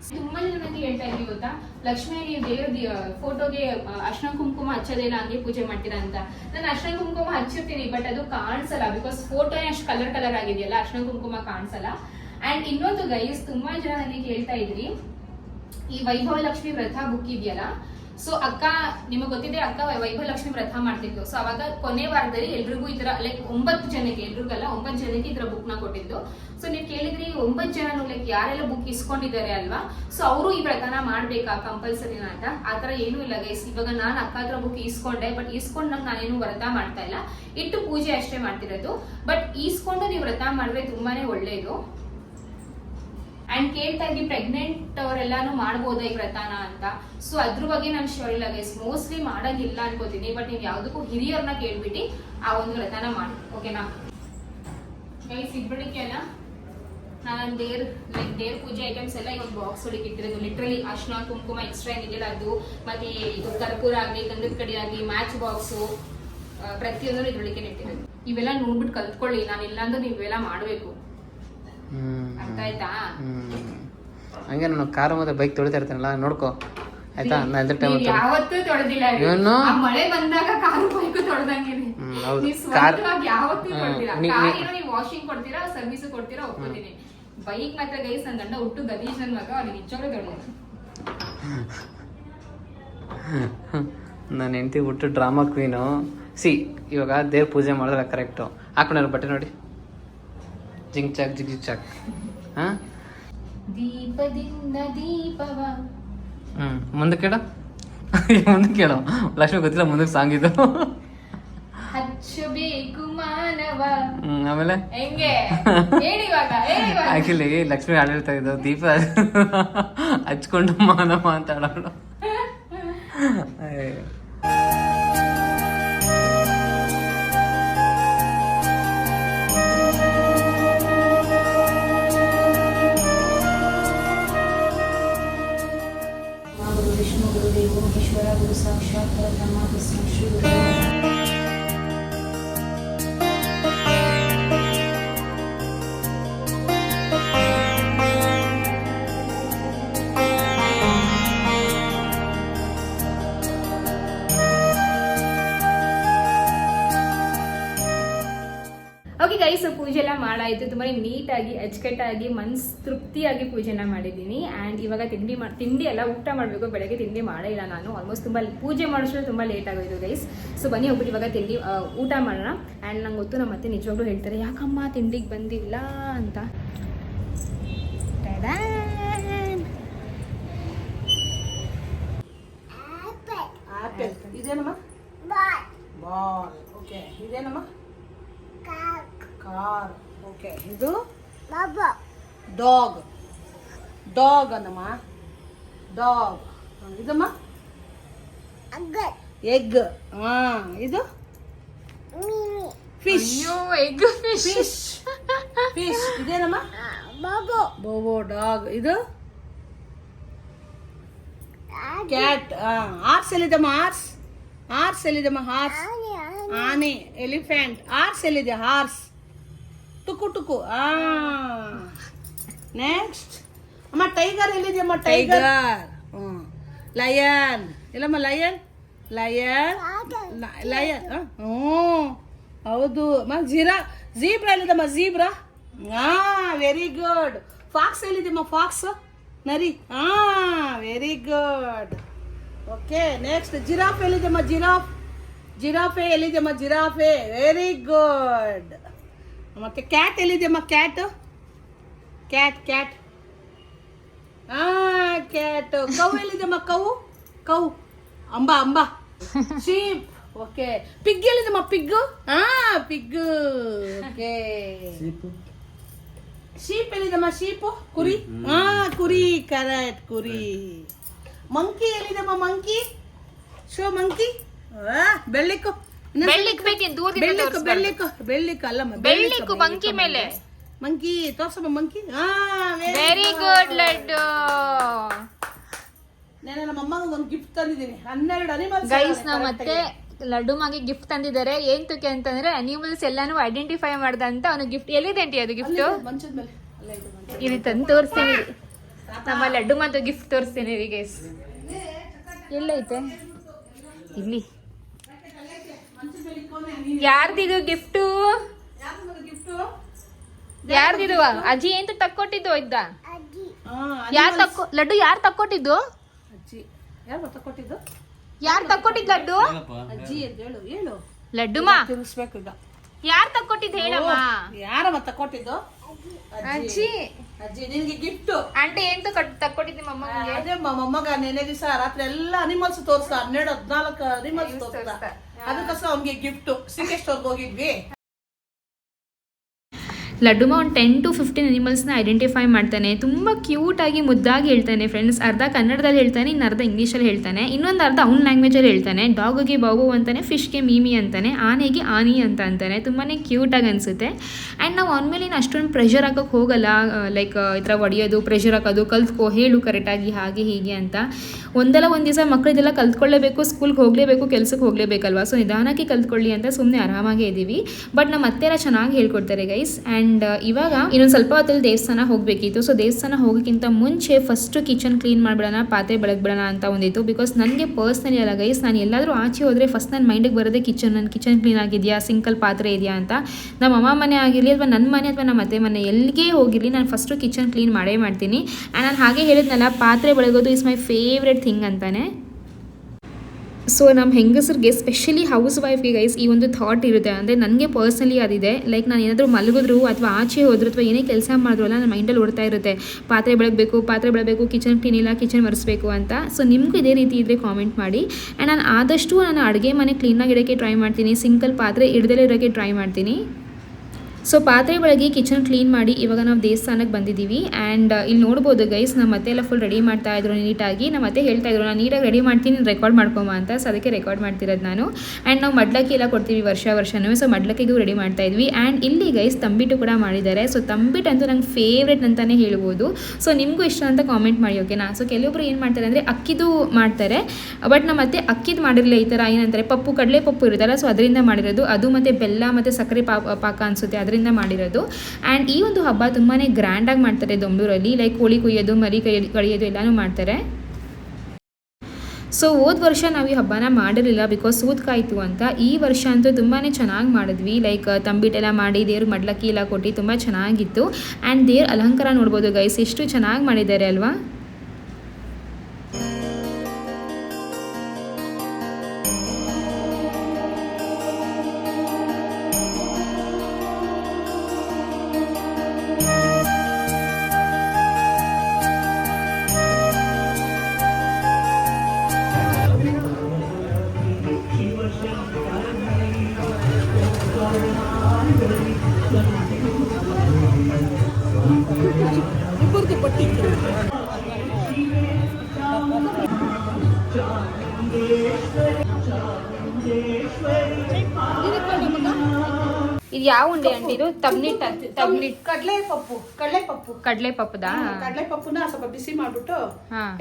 ತುಂಬಾ ಜನ ನನಗೆ ಹೇಳ್ತಾ ಇದ್ವಿ ಗೊತ್ತಾ? ಲಕ್ಷ್ಮಿ ನೀವು ದೇವ್ರ ಫೋಟೋಗೆ ಅರ್ಶನ ಕುಂಕುಮ ಹಚ್ಚೋದಿಲ್ಲ ಹಂಗೆ ಪೂಜೆ ಮಾಡ್ತೀರಾ ಅಂತ. ನಾನು ಅರ್ಶನ ಕುಂಕುಮ ಹಚ್ಚಿರ್ತೀನಿ ಬಟ್ ಅದು ಕಾಣಿಸಲ್ಲ ಬಿಕಾಸ್ ಫೋಟೋನೇ ಅಷ್ಟು ಕಲರ್ ಕಲರ್ ಆಗಿದೆಯಲ್ಲ ಅರ್ಶನ ಕುಂಕುಮ ಕಾಣಿಸಲ್ಲ. ಅಂಡ್ ಇನ್ನೊಂದು ಗೈಸ್ ತುಂಬಾ ಜನ ನನಗೆ ಹೇಳ್ತಾ ಇದ್ರಿ ಈ ವೈಭವ ಲಕ್ಷ್ಮಿ ವ್ರತ ಬುಕ್ ಇದೆಯಲ್ಲ ಸೊ ಅಕ್ಕ, ನಿಮಗೆ ಗೊತ್ತಿದೆ, ಅಕ್ಕ ವೈಭವ ಲಕ್ಷ್ಮಿ ವ್ರತ ಮಾಡ್ತಿದ್ದು. ಸೊ ಅವಾಗ ಕೊನೆ ವಾರದಲ್ಲಿ ಎಲ್ರಿಗೂ ತರ ಲೈಕ್ ಒಂಬತ್ತು ಜನಕ್ಕೆ, ಎಲ್ರಿಗಲ್ಲ, ಒಂಬತ್ತು ಜನಕ್ಕೆ ತರ ಬುಕ್ನ ಕೊಟ್ಟಿದ್ದು. ಸೊ ನೀವು ಕೇಳಿದ್ರಿ, ಒಂಬತ್ತು ಜನ ಲೈಕ್ ಯಾರೆಲ್ಲ ಬುಕ್ ಇಸ್ಕೊಂಡಿದ್ದಾರೆ ಅಲ್ವಾ? ಸೊ ಅವರು ಈ ವ್ರತನ ಮಾಡ್ಬೇಕಾ ಕಂಪಲ್ಸರಿನ ಅಂತ? ಆತರ ಏನೂ ಇಲ್ಲ ಗೈಸ್ ಇವಾಗ ನಾನು ಅಕ್ಕ ಹತ್ರ ಬುಕ್ ಇಸ್ಕೊಂಡೆ ಬಟ್ ಇಸ್ಕೊಂಡಾಗ ನಾನೇನು ವ್ರತ ಮಾಡ್ತಾ ಇಲ್ಲ. ಇಟ್ಟು ಪೂಜೆ ಅಷ್ಟೇ ಮಾಡ್ತಿರೋದು. ಬಟ್ ಈಸ್ಕೊಂಡು ನೀವು ವ್ರತ ಮಾಡಿದ್ರೆ ತುಂಬಾನೇ ಒಳ್ಳೇದು. ಅಂಡ್ ಕೇಳ್ತಾ ಇದ್ವಿ ಪ್ರೆಗ್ನೆಂಟ್ ಅವರೆಲ್ಲಾನು ಮಾಡ್ಬೋದಾ ಈ ವ್ರತನ ಅಂತ. ಸೊ ಅದ್ರ ಬಗ್ಗೆ ನಾನು ಶೋರ್ ಇಲ್ಲ ಗೈಸ್ ಮೋಸ್ಟ್ಲಿ ಮಾಡಂಗಿಲ್ಲ ಅನ್ಕೋತೀನಿ ಬಟ್ ನೀವು ಯಾವುದಕ್ಕೂ ಹಿರಿಯರನ್ನ ಕೇಳ್ಬಿಟ್ಟು ಆ ಒಂದು ವ್ರತನ ಮಾಡಿ ಓಕೆನಾ ಗೈಸ್ ಇಬ್ಬಳಿಕೆ ಅಲ್ಲ ನಾನು ದೇವ್ರ ಲೈಕ್ ದೇವ್ರ ಪೂಜೆ ಐಟಮ್ಸ್ ಎಲ್ಲ ಈ ಒಂದು ಬಾಕ್ಸ್ ಒಳಗೆ ಇಟ್ಟಿರೋದು. ಲಿಟ್ರಲಿ ಅರ್ಶನ, ಕುಂಕುಮ ಎಕ್ಸ್ಟ್ರಾ ಏನಿದೆಯಲ್ಲ ಅದು, ಮತ್ತೆ ಇದು ಕರ್ಪೂರ ಆಗಲಿ, ಗಂಧದ ಕಡಿ ಆಗಲಿ ಮ್ಯಾಚ್ ಬಾಕ್ಸು ಪ್ರತಿಯೊಂದನ್ನು ಇದ್ರೊಳಗೆ ಇಟ್ಟಿರೋದು. ಇವೆಲ್ಲ ನೋಡ್ಬಿಟ್ಟು ಕಲ್ತ್ಕೊಳ್ಳಿ, ನಾನು ಇಲ್ಲಾಂದ್ರೆ ನೀವೆಲ್ಲ ಮಾಡಬೇಕು. ಅರ್ಥ ಆಯ್ತಾ ಹಂಗೆ ನಾನು ಕಾರು ಮತ್ತೆ ಬೈಕ್ ತೊಳಿತಾ ಇರ್ತೀನಲ್ಲ ನೋಡ್ಕೋ. ಆಯ್ತಾ? ನಾ ಎದ್ರ ಟೈಮ್ ಯಾವತ್ತೂ ತೊಳೆದಿಲ್ಲ? ಆ ಮಳೆ ಬಂದಾಗ ಕಾರು ಬೈಕು ತೊಳ್ದಂಗಿದೆ ಹೌದು. ಕಾರ್- ಯಾವತ್ತೂ ತೊಳೆದಿಲ್ಲ. ಕೊಡ್ತೀರಾ ನೀ- ಕಾರ್ ನೀ- ಏನೋ ನೀವು ವಾಷಿಂಗ್ ಕೊಡ್ತೀರಾ ಸರ್ವಿಸ್ ಕೊಡ್ತೀರಾ ಒಪ್ಕೋತೀನಿ. ಬೈಕ್ ಮಾತ್ರ ಗೈಸ್ ನನ್ನ ಗಂಡ ಹುಟ್ಟು ಗದೀಶ್ ನನ್ನ ಮಗ ಅವ್ನಿಗೆ ನಿಜವಾಗ್ಲೂ ತೊಳೆದ ನನ್ನ ಹೆಂಡತಿ ಹುಟ್ಟು ಡ್ರಾಮಾ ಕ್ವೀನು ಸಿ ಇವಾಗ ದೇವ್ರ ಪೂಜೆ ಮಾಡಿದ್ರೆ ಕರೆಕ್ಟು ಹಾಕೊಂಡಿರೋ ಬಟ್ಟೆ ನೋಡಿ. ಜಿಂಗ್ ಚಾಕ್ ಜಿಗ್ ಜಿಗ್ ಚಾಕ್ ಹಾಂ ದೀಪದಿಂದ ದೀಪವ. ಹ್ಞೂ ಮುಂದೆ ಕೇಳ. ಮುಂದೆ ಕೇಳ. ಲಕ್ಷ್ಮಿ ಗೊತ್ತಿಲ್ಲ ಮುಂದಕ್ಕೆ ಸಾಂಗ್ ಇದು. ಹಚ್ಚಬೇಕು ಮಾನವ. ಆಮೇಲೆ? ಹೆಂಗೆ? ಆಕ್ಚುಲಿ ಲಕ್ಷ್ಮಿ ಆಡಳಿತ ಇದ್ದು ದೀಪ. ಹಚ್ಕೊಂಡು ಮಾನವ ಅಂತ ಹಾಡೋಳು ಪೂಜೆ ತುಂಬ ನೀಟಾಗಿ ಅಚ್ಚುಕಟ್ಟಾಗಿ ಮನ್ಸ್ ತೃಪ್ತಿಯಾಗಿ ಪೂಜೆನ ಮಾಡಿದ್ದೀನಿ. ಆ್ಯಂಡ್ ಇವಾಗ ತಿಂಡಿ ಮಾಡಿ ತಿಂಡಿ ಎಲ್ಲ ಊಟ ಮಾಡಬೇಕು ಬೆಳಗ್ಗೆ ತಿಂಡಿ ಮಾಡೇ ಇಲ್ಲ ನಾನು. ಆಲ್ಮೋಸ್ಟ್ ತುಂಬ ಪೂಜೆ ಮಾಡೋಷ್ಟು ತುಂಬ ಲೇಟ್ ಆಗೋಯ್ತು ಗೈಸ್ ಸೊ ಬನ್ನಿ ಹೋಗ್ಬಿಟ್ಟು ಇವಾಗ ತಿಂಡಿ ಊಟ ಮಾಡೋಣ. ಆ್ಯಂಡ್ ನಂಗೆ ಗೊತ್ತು ನಮ್ಮ ಮತ್ತೆ ನಿಜವಾಗ್ಲೂ ಹೇಳ್ತಾರೆ ಯಾಕಮ್ಮ ತಿಂಡಿಗೆ ಬಂದಿಲ್ಲ? ಅಂತ. ಇದೇನಮ್ಮ? ಬಾಲ್ ಓಕೆ ಇದೇನಮ್ಮ? ಕಾರ್ ಓಕೆ ಇದು ಡಾಗ್ ಡಾಗ್ ಅನ್ನಮ್ಮ. ಡಾಗ್ ಇದಮ್ಮ? ಎಗ್ ಹಾ ಇದು? ಫಿಶ್ ಅಯ್ಯೋ ಎಗ್ ಫಿಶ್ ಫಿಶ್ ಫಿಶ್ ಇದೇನಮ್ಮ? ಬೋಬೋ ಡಾಗ್ ಇದು? ಕ್ಯಾಟ್ ಆರ್ಸ್ ಎಲ್ಲಿದಮ್ಮ ಆರ್ಸ್ ಆರ್ಸ್ ಎಲ್ಲಿದಮ್ಮ ಹಾರ್ಸ್ ಆನೆ ಎಲಿಫೆಂಟ್ ಆರ್ಸ್ ಎಲ್ಲಿದೆ ಹಾರ್ಸ್ ಟುಕು ಟುಕು ಆ. ನೆಕ್ಸ್ಟ್ ಅಮ್ಮ ಟೈಗರ್ ಎಲ್ಲಿದೆಯಮ್ಮ? ಟೈಗರ್ ಹ್ಮ್ ಲಯನ್ ಇಲ್ಲಮ್ಮ ಲಯನ್ ಲಯನ್ ಲಯನ್ ಹ್ಞೂ. ಹೌದು. ಅಮ್ಮ ಜೀರಾ ಜೀಬ್ರಾ ಎಲ್ಲಿದಮ್ಮ? ಜೀಬ್ರಾ ಹಾ ವೆರಿ ಗುಡ್ ಫಾಕ್ಸ್ ಎಲ್ಲಿದೆಮ್ಮ ಫಾಕ್ಸ್ ನರಿ. ಹಾ very good okay next giraffe ಎಲ್ಲಿದೆಮ್ಮ giraffe giraffe ಎಲ್ಲಿದೆಮ್ಮ ಜಿರಾಫೆ ವೆರಿ ಗುಡ್ ಮತ್ತೆ ಕ್ಯಾಟ್ ಎಲ್ಲಿದೆಯಮ್ಮ ಕ್ಯಾಟ್ ಕ್ಯಾಟ್ ಕ್ಯಾಟ್ ಆ ಕ್ಯಾಟ್ ಕೌ ಎಲ್ಲಿದೆಮ್ಮ ಕೌ? ಕೌ. ಅಂಬ ಅಂಬ. ಶೀಪ್. ಓಕೆ ಪಿಗ್ ಎಲ್ಲಿದೆಮ್ಮ ಪಿಗ್ ಹಾ ಪಿಗ್ ಓಕೆ ಶೀಪ್. ಎಲ್ಲಿದಮ್ಮ ಶೀಪು? ಕುರಿ? ಹಾ ಕುರಿ. ಕರೆಕ್ಟ್ ಕುರಿ. ಮಂಕಿ ಎಲ್ಲಿದಮ್ಮ ಮಂಕಿ ಶೋ ಮಂಕಿ ಬೆಳ್ಳಿಕ್ಕು. ಬೆಳ್ಳಿಕ್ ಬೇಕೇನು ದೂರದಿಂದ ಬೆಳ್ಳಿಕ್ಕು ಬೆಳ್ಳಿಕ್ಕು ಬೆಳ್ಳಿಕ್ಕು ಅಲ್ಲಮ್ಮ ಬೆಳ್ಳಿಕ್ಕು ಮಂಕಿ ಮೇಲೆ. ಮಂಕಿ ತೋರ್ಸಮ್ಮ ಮಂಕಿ. ಹಾ ವೆರಿ ಗುಡ್ ಲಡ್ಡು. ನಾನು ನಮ್ಮ ಅಮ್ಮಗ ಒಂದು ಗಿಫ್ಟ್ ತಂದಿದ್ದೀನಿ. ಹನ್ನೆರಡು ಅನಿಮಲ್ಸ್ ಗೈಸ್ ನಾವು ಮತ್ತೆ ಲಡ್ಡು ಮಾಗೆ ಗಿಫ್ಟ್ ತಂದಿದ್ದಾರೆ. ಏನ್ ತುಕೆ ಅಂತಂದ್ರೆ ಅನಿಮಲ್ಸ್ ಎಲ್ಲಾನು ಐಡೆಂಟಿಫೈ ಮಾಡ್ದ ಅಂತ ಅವನು ಗಿಫ್ಟ್ ಎಲ್ಲಿದೆ ಅಂಟಿ ಅದು ಗಿಫ್ಟ್ ಮಂಚದ ಮೇಲೆ. ಅಲ್ಲೇ ಇದೆ ಮಂಚ. ಇಲ್ಲಿ ತಂದು ತೋರಿಸ್ತೀನಿ. ನಮ್ಮ ಲಡ್ಡು ಮತ್ತು ಗಿಫ್ಟ್ ತೋರಿಸ್ತೀನಿ ಗೈಸ್ ಎಲ್ಲೈತೆ? ಇಲ್ಲಿ. ಯಾರ್ದಿದು ಗಿಫ್ಟು? ಯಾರ್ದಿದು? ಅಜ್ಜಿ ಏನ್ ತಕ್ಕೊಟ್ಟಿದ್ದು ಇದ್ದ? ಯಾರ್ ತಕ್ಕೊ ಲಡ್ಡು ಯಾರ್ ತಕ್ಕೊಟ್ಟಿದ್ದು? ಯಾರು ತಕ್ಕೊಟ್ಟಿದ್ ಲಡ್ಡು? ಅಜ್ಜಿ ಅಂತ ಹೇಳು ಹೇಳು. ಲಡ್ಡುಮಾ ತಿಳಿಸ್ಬೇಕು ಈಗ. ಯಾರ್ ತಕ್ಕೊಟ್ಟಿದ್ ಹೇಳಮ್ಮ ಯಾರ ತಕ್ಕೊಟ್ಟಿದ್ದು? ಕೊಟ್ಟಿದ್ದು ಅಜ್ಜಿ. ಅಜ್ಜಿ ನಿನ್ಗೆ ಗಿಫ್ಟ್. ಆಂಟಿ ಏನ್ ತಕ್ಕೊಟ್ಟಿದ್ದೆ ಅದೇ ಮ- ಮೊಮ್ಮಗ ನೆನೆ ದಿವಸ ರಾತ್ರಿ ಎಲ್ಲ ಅನಿಮಲ್ಸ್ ತೋರಿಸ್ತಾ ಹನ್ನೆರಡು ಹದಿನಾಲ್ಕು ಅನಿಮಲ್ಸ್ ತೋರ್ಸ ಅದಕ್ಕೋಸ್ಕರ ಅವ್ನಿಗೆ ಗಿಫ್ಟ್ ಸ್ಟೋರ್ಗೆ ಹೋಗಿದ್ವಿ. ಲಡ್ಡುಮ ಒಂದು ಟೆನ್ ಟು ಫಿಫ್ಟೀನ್ ಅನಿಮಲ್ಸ್ನ ಐಡೆಂಟಿಫೈ ಮಾಡ್ತಾನೆ. ತುಂಬ ಕ್ಯೂಟಾಗಿ ಮುದ್ದಾಗಿ ಹೇಳ್ತಾನೆ ಫ್ರೆಂಡ್ಸ್ ಅರ್ಧ ಕನ್ನಡದಲ್ಲಿ ಹೇಳ್ತಾನೆ, ಇನ್ನು ಅರ್ಧ ಇಂಗ್ಲೀಷಲ್ಲಿ ಹೇಳ್ತಾನೆ. ಇನ್ನೊಂದು ಅರ್ಧ ಅವ್ನ ಲ್ಯಾಂಗ್ವೇಜಲ್ಲಿ ಹೇಳ್ತಾನೆ. ಡಾಗ್ಗೆ ಬಾಬು ಅಂತಾನೆ ಫಿಶ್ಗೆ ಮೀಮಿ ಅಂತಾನೆ, ಆನೆಗೆ ಆನಿ ಅಂತ ಅಂತಾನೆ. ತುಂಬಾ ಕ್ಯೂಟಾಗಿ ಅನಿಸುತ್ತೆ. ಆ್ಯಂಡ್ ನಾವು ಅವನ ಅಷ್ಟೊಂದು ಪ್ರೆಷರ್ ಹಾಕೋಕೆ ಹೋಗಲ್ಲ. ಲೈಕ್ ಈ ಥರ ಒಡೆಯೋದು ಪ್ರೆಷರ್ ಹಾಕೋದು, ಕಲ್ತ್ಕೋ, ಹೇಳು ಕರೆಕ್ಟಾಗಿ ಹಾಗೆ, ಹೀಗೆ ಅಂತ. ಒಂದಲ್ಲ ಒಂದು ದಿವಸ ಮಕ್ಕಳಿದೆಲ್ಲ ಕಲ್ತ್ಕೊಳ್ಳೇಬೇಕು ಸ್ಕೂಲ್ಗೆ ಹೋಗಲೇಬೇಕು ಕೆಲಸಕ್ಕೆ ಹೋಗಲೇಬೇಕಲ್ವಾ? ಸೊ ನಿಧಾನಕ್ಕೆ ಕಲ್ತ್ಕೊಳ್ಳಿ ಅಂತ ಸುಮ್ಮನೆ ಆರಾಮಾಗೇ ಇದ್ದೀವಿ ಬಟ್ ನಮ್ಮ ಅತ್ತೆಲ್ಲ ಚೆನ್ನಾಗಿ ಹೇಳ್ಕೊಡ್ತಾರೆ ಗೈಸ್ ಆ್ಯಂಡ್ ಇವಾಗ ಇನ್ನೊಂದು ಸ್ವಲ್ಪ ಹೊತ್ತಲ್ಲಿ ದೇವಸ್ಥಾನ ಹೋಗಬೇಕಿತ್ತು. ಸೊ ದೇವಸ್ಥಾನ ಹೋಗೋಕ್ಕಿಂತ ಮುಂಚೆ ಫಸ್ಟು ಕಿಚನ್ ಕ್ಲೀನ್ ಮಾಡಿಬಿಡೋಣ, ಪಾತ್ರೆ ಬೆಳಗ್ಬಿಡೋಣ ಅಂತ ಒಂದಿತ್ತು. ಬಿಕಾಸ್ ನನಗೆ ಪರ್ಸ್ನಲಿ ಅಲ್ಲ ಗೈಸ್ ನಾನು ಎಲ್ಲಾದರೂ ಆಚೆ ಹೋದರೆ ಫಸ್ಟ್ ನನ್ನ ಮೈಂಡಿಗೆ ಬರೋದೇ ಕಿಚನ್ ನನ್ನ ಕಿಚನ್ ಕ್ಲೀನ್ ಆಗಿದೆಯಾ ಸಿಂಕಲ್ ಪಾತ್ರೆ ಇದೆಯಾ ಅಂತ. ನಮ್ಮ ಅಮ್ಮ ಮನೆ ಆಗಿರಲಿ ಅಥವಾ ನನ್ನ ಮನೆ ಅಥವಾ ನಮ್ಮ ಅತ್ತೆ ಮನೆ, ಎಲ್ಲಿಗೆ ಹೋಗಿರಲಿ ನಾನು ಫಸ್ಟು ಕಿಚನ್ ಕ್ಲೀನ್ ಮಾಡೇ ಮಾಡ್ತೀನಿ. ಆ್ಯಂಡ್ ನಾನು ಹಾಗೆ ಹೇಳಿದ್ನಲ್ಲ, ಪಾತ್ರೆ ಬೆಳಗೋದು ಇಸ್ ಮೈ ಫೇವ್ರೆಟ್ ಥಿಂಗ್ ಅಂತಾನೆ. ಸೊ ನಮ್ಮ ಹೆಂಗಸರಿಗೆ ಸ್ಪೆಷಲಿ ಹೌಸ್ ವೈಫ್ಗೆ ಗೈಸ್ ಈ ಒಂದು ಥಾಟ್ ಇರುತ್ತೆ. ಅಂದರೆ ನನಗೆ ಪರ್ಸ್ನಲಿ ಅದಿದೆ. ಲೈಕ್ ನಾನು ಏನಾದರೂ ಮಲಗಿದ್ರು ಅಥವಾ ಆಚೆ ಹೋದ್ರು ಅಥವಾ ಏನೇ ಕೆಲಸ ಮಾಡಿದ್ರು ಅಲ್ಲ, ನನ್ನ ಮೈಂಡಲ್ಲಿ ಓಡ್ತಾ ಇರುತ್ತೆ. ಪಾತ್ರೆ ಬೆಳಗಬೇಕು ಪಾತ್ರೆ ಬೆಳಗಬೇಕು ಕಿಚನ್ ಕ್ಲೀನ್ ಇಲ್ಲ ಕಿಚನ್ ಒರೆಸ್ಬೇಕು ಅಂತ. ಸೊ ನಿಮಗೂ ಇದೇ ರೀತಿ ಇದ್ದರೆ ಕಾಮೆಂಟ್ ಮಾಡಿ. ಆ್ಯಂಡ್ ನಾನು ಆದಷ್ಟು ನಾನು ಅಡುಗೆ ಮನೆ ಕ್ಲೀನಾಗಿ ಇಡೋಕ್ಕೆ ಟ್ರೈ ಮಾಡ್ತೀನಿ. ಸಿಂಕಲ್ ಪಾತ್ರೆ ಇಡದಲ್ಲೇ ಇರೋಕ್ಕೆ ಟ್ರೈ ಮಾಡ್ತೀನಿ. ಸೊ ಪಾತ್ರೆ ಒಳಗೆ ಕಿಚನ್ ಕ್ಲೀನ್ ಮಾಡಿ ಇವಾಗ ನಾವು ದೇವಸ್ಥಾನಕ್ಕೆ ಬಂದಿದ್ದೀವಿ. ಆ್ಯಂಡ್ ಇಲ್ಲಿ ನೋಡ್ಬೋದು ಗೈಸ್ ನಮ್ಮ ಮತ್ತೆ ಎಲ್ಲ ಫುಲ್ ರೆಡಿ ಮಾಡ್ತಾ ಇದ್ರು ನೀಟಾಗಿ ನಮ್ಮ ಮತ್ತೆ ಹೇಳ್ತಾ ಇದ್ರು, ನಾನು ನೀಟಾಗಿ ರೆಡಿ ಮಾಡ್ತೀನಿ ರೆಕಾರ್ಡ್ ಮಾಡ್ಕೊಂಬ ಅಂತ. ಸೊ ಅದಕ್ಕೆ ರೆಕಾರ್ಡ್ ಮಾಡ್ತಿರೋದು ನಾನು. ಆ್ಯಂಡ್ ನಾವು ಮಡ್ಲಕ್ಕಿ ಎಲ್ಲ ಕೊಡ್ತೀವಿ ವರ್ಷ ವರ್ಷನೂ. ಸೊ ಮಡ್ಲಕ್ಕಿಗೂ ರೆಡಿ ಮಾಡ್ತಾ ಇದ್ವಿ. ಆ್ಯಂಡ್ ಇಲ್ಲಿ ಗೈಸ್ ತಂಬಿಟ್ಟು ಕೂಡ ಮಾಡಿದ್ದಾರೆ. ಸೊ ತಂಬಿಟ್ಟು ಅಂತೂ ನಂಗೆ ಫೇವ್ರೇಟ್ ಅಂತಲೇ ಹೇಳ್ಬೋದು. ಸೊ ನಿಮಗೂ ಇಷ್ಟ ಅಂತ ಕಾಮೆಂಟ್ ಮಾಡಿ ಓಕೆನಾ ಸೊ ಕೆಲವೊಬ್ರು ಏನು ಮಾಡ್ತಾರೆ ಅಂದರೆ ಅಕ್ಕಿದು ಮಾಡ್ತಾರೆ. ಬಟ್ ನಮ್ಮ ಮತ್ತೆ ಅಕ್ಕಿದು ಮಾಡಿರಲಿಲ್ಲ ಈ ಥರ ಏನಂತಾರೆ, ಪಪ್ಪು ಕಡಲೆ ಪಪ್ಪು ಇರುತ್ತಲ್ಲ ಸೊ ಅದರಿಂದ ಮಾಡಿರೋದು. ಅದು ಮತ್ತು ಬೆಲ್ಲ ಮತ್ತು ಸಕ್ಕರೆ ಪಾಕ ಅನಿಸುತ್ತೆ. ಅದರಿಂದ ಮಾಡಿರೋದು. ಆ್ಯಂಡ್ ಈ ಒಂದು ಹಬ್ಬ ತುಂಬಾ ಗ್ರ್ಯಾಂಡಾಗಿ ಮಾಡ್ತಾರೆ ದೊಂಬೂರಲ್ಲಿ. ಲೈಕ್ ಕೋಳಿ ಕುಯ್ಯೋದು, ಮರಿ ಕೈ ಕಳಿಯೋದು ಎಲ್ಲನೂ ಮಾಡ್ತಾರೆ. ಸೊ ಹೋದ ವರ್ಷ ನಾವು ಈ ಹಬ್ಬನ ಮಾಡಿರಲಿಲ್ಲ ಬಿಕಾಸ್ ಸೂತ್ಕಾಯ್ತು ಅಂತ. ಈ ವರ್ಷ ಅಂತೂ ತುಂಬಾ ಚೆನ್ನಾಗಿ ಮಾಡಿದ್ವಿ. ಲೈಕ್ ತಂಬಿಟ್ಟೆಲ್ಲ ಮಾಡಿ ದೇವ್ರ ಮಡ್ಲಕ್ಕಿ ಎಲ್ಲ ಕೊಟ್ಟು ತುಂಬ ಚೆನ್ನಾಗಿತ್ತು. ಆ್ಯಂಡ್ ದೇವ್ರ ಅಲಂಕಾರ ನೋಡ್ಬೋದು ಗೈಸ್ ಎಷ್ಟು ಚೆನ್ನಾಗಿ ಮಾಡಿದ್ದಾರೆ ಅಲ್ವಾ? ऊपर के पट्टी चामुंडेश्वरी चामुंडेश्वरी ಇದು ಯಾವ ಉಂಡೆ ಅಂಡಿ ಇದು ತಬ್ನಿಟ್ ತಬ್ನಿಟ್ ಕಡಲೆ ಪಪ್ಪು ಕಡಲೆ ಪಪ್ಪು ಕಡಲೆ ಪಪ್ಪದ ಕಡಲೆ ಪಪ್ಪುನ ಸ್ವಲ್ಪ ಬಿಸಿ ಮಾಡ್ಬಿಟ್ಟು.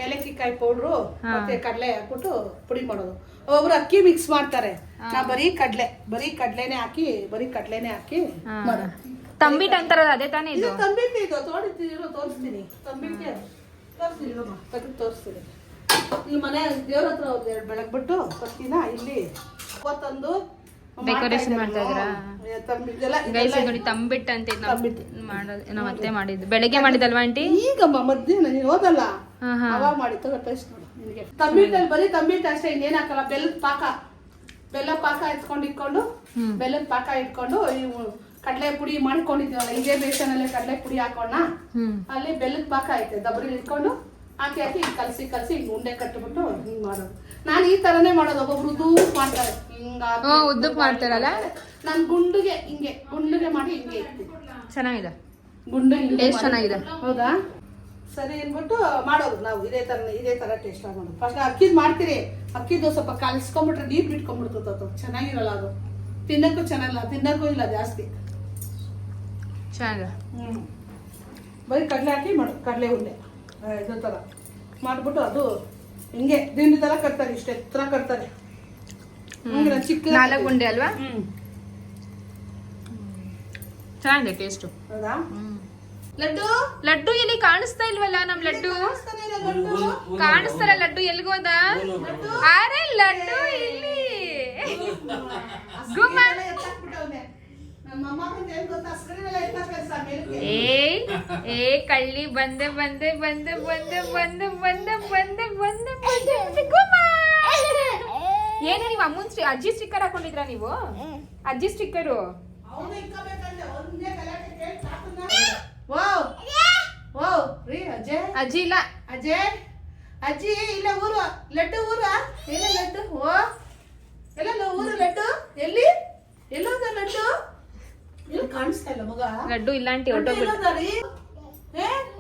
ಏಲಕ್ಕಿ ಕಾಯಿ ಪೌಡ್ರು ಮತ್ತೆ ಕಡಲೆ ಹಾಕ್ಬಿಟ್ಟು ಪುಡಿ ಮಾಡೋದು. ಒಬ್ರು ಅಕ್ಕಿ ಮಿಕ್ಸ್ ಮಾಡ್ತಾರೆ. ನಾ ಬರೀ ಕಡ್ಲೆ ಬರೀ ಕಡ್ಲೆನೆ ಹಾಕಿ ಬರೀ ಕಡಲೆನೆ ಹಾಕಿ ಮಾಡೋದು. ತಂಬಿಟ್ ಅಂತಾರಲ್ಲ ಅದೇ ತಾನೇ ಇದು ತಂಬಿಟ್ ಇದು ತೋರಿಸ್ತೀನಿ ತೋರಿಸ್ತೀನಿ. ತಂಬಿಟ್ಟು ತೋರಿಸ್ತೀನಿ ತೋರಿಸ್ತೀನಿ. ಇಲ್ಲಿ ಮನೆ ದೇವ್ರ ಹತ್ರ ಎರಡು ಬೆಳಗ್ಬಿಟ್ಟು ಬರ್ತೀನ ಇಲ್ಲಿ ತಂದು Decoration ಮಾಡ್ತಾ? ತಂಬಿದ್ದೆಲ್ಲ ಗೈಸ್ ನೋಡಿ ತಂಬಿಟ್ ಅಂತ ತಂಬಿಟ್ಟು. ಮಾಡೋದು ನಾವು ಅತ್ತೆ ಮಾಡಿದ್ದು. ಬೆಳಗ್ಗೆ ಮಾಡಿದಲ್ವಾ ಆಂಟಿ? ಈಗ ಮಧ್ಯಾಹ್ನ ನೀನು ಹಾ ಅವಾಗ ಮಾಡಿ ತಗೋ ಟೇಸ್ಟ್ ನೋಡು ನಿನಗೆ. ತಂಬಿಟ್ಟಲ್ಲಿ ಬರೀ ತಂಬಿಟ್ಟು ಅಷ್ಟೇ ಇನ್ನೇನು ಹಾಕಲ್ಲ. ಬೆಲ್ಲದ ಪಾಕ. ಬೆಲ್ಲ ಪಾಕ ಎತ್ಕೊಂಡು ಇಟ್ಕೊಂಡು ಬೆಲ್ಲದ ಪಾಕ ಇಟ್ಕೊಂಡು ಕಡಲೆ ಪುಡಿ ಮಾಡ್ಕೊಂಡಿದ್ದೀವಲ್ಲ ಇದೇ ಬೇಸನಲ್ಲೇ ಕಡಲೆ ಪುಡಿ ಹಾಕೋಣ ಅಲ್ಲಿ ಬೆಲ್ಲದ ಪಾಕ ಐತೆ ದಬ್ರಿ ಇಟ್ಕೊಂಡು ಹಾಕಿ ಹಾಕಿ ಕಲಸಿ ಕಲಸಿ ಉಂಡೆ ಕಟ್ಟಿಬಿಟ್ಟು ಹಿಂಗ್ ಮಾಡೋದು. ನಾನು ಈ ತರನೇ ಮಾಡೋದು. ಒಬ್ಬೊಬ್ರು ಉದ್ದೂಕ್ ಮಾಡ್ತಾರೆ. ಹಿಂಗ ಹಾಕಿ ಉದ್ದಕ್ಕೆ ಉದ್ದಕ್ ಮಾಡ್ತಾರಲ್ಲ? ನಾನು ಗುಂಡುಗೆ ಹಿಂಗೆ ಗುಂಡುಗೆ ಮಾಡಿ ಹಿಂಗೆ ಇಡ್ತೀನಿ. ಚೆನ್ನಾಗಿದೆ. ಗುಂಡು ಹಿಂಗೆ ಮಾಡಿ- ಚೆನ್ನಾಗಿದೆ. ಹೌದಾ? ಸರಿ ಅಂದ್ಬಿಟ್ಟು ಮಾಡೋದು ನಾವು. ಇದೇ ತರ ಇದೇ ತರ ಟೇಸ್ಟ್ ಮಾಡೋದು. ಫಸ್ಟ್ ಅಕ್ಕಿದ್ ಮಾಡ್ತೀರಿ. ಅಕ್ಕಿದ್ದು ಸ್ವಲ್ಪ ಕಲ್ಸ್ಕೊಂಡ್ಬಿಟ್ರೆ ನೀರ್ ಬಿಟ್ಕೊಂಡ್ಬಿಡ್ತದೆ ಅದು. ಚೆನ್ನಾಗಿರಲ್ಲ ಅದು. ತಿನ್ನಕ್ಕೂ ಚೆನ್ನಾಗಿಲ್ಲ. ತಿನ್ನಕ್ಕೂ ಇಲ್ಲ ಜಾಸ್ತಿ. ಚೆನ್ನಾಗಿದೆ. ಹ್ಮ್. ಬರೀ ಕಡಲೆ ಹಾಕಿ ಮಾಡು. ಕಡಲೆ ಉಂಡೆ. ಆ, ಇದೇ ಥರ ಮಾಡ್ಬಿಟ್ಟು ಅದು ಹಿಂಗೆ ದಿಂಡಿ ತರ ಕಟ್ತಾರೆ ಇಷ್ಟೇ ಎತ್ತರ ಕಟ್ತಾರೆ. ಚಿಕ್ಕ ನಾಲ್ಕು ಉಂಡೆ ಅಲ್ವಾ? ಚೆನ್ನಾಗಿದೆ ಟೇಸ್ಟು ಹೌದಾ? ಲಡ್ಡು? ಲಡ್ಡು ಎಲ್ಲಿ ಕಾಣಿಸ್ತಾ ಇಲ್ವಲ್ಲ ನಮ್ ಲಡ್ಡು? ಕಾಣಿಸ್ತಾರ ಲಡ್ಡು ಎಲ್ಗೋದ ಅರೆ ಲಡ್ಡು ಇಲ್ಲಿ. ಗುಮ್ಮ ಎಲ್ಲ ಎತ್ತಾಕ್ಬಿಟ್ಟವ್ನೆ. ನಮ್ಮ ಮೊಮ್ಮಗಂದು ಏನ್ ಗೊತ್ತಾ ಸ್ಕ್ರೀನೆಲ್ಲ ಎತ್ತಾಕ್ತಾರೆ ಸರ್ ಮೇಲಕ್ಕೆ. ಏ ಏ ಕಳ್ಳಿ ಬಂದೆ ಬಂದೆ ಬಂದೆ ಬಂದೆ ಬಂದೆ ಬಂದೆ ಬಂದೆ ಬಂದೆ ಬಂದೆ ಏನ ನೀವು ಅಮ್ಮನ್ ಅಜ್ಜಿ ಸ್ಟಿಕ್ಕರ್ ಹಾಕೊಂಡಿದ್ರಾ ನೀವು ಅಜ್ಜಿ ಸ್ಟಿಕ್ಕರು ಅಜ್ಜಿ ಇಲ್ಲ ಅಜಯ್ ಅಜ್ಜಿ ಇಲ್ಲ ಊರು ಲಡ್ಡು ಊರ ಎಲ್ಲ ಲಡ್ಡು ಓ ಎಲ್ಲ ಊರು ಲಡ್ಡು ಎಲ್ಲಿ ಎಲ್ಲೋದ ಲಡ್ಡು ಲಡ್ಡು ಇಲ್ಲಾಂಟಿ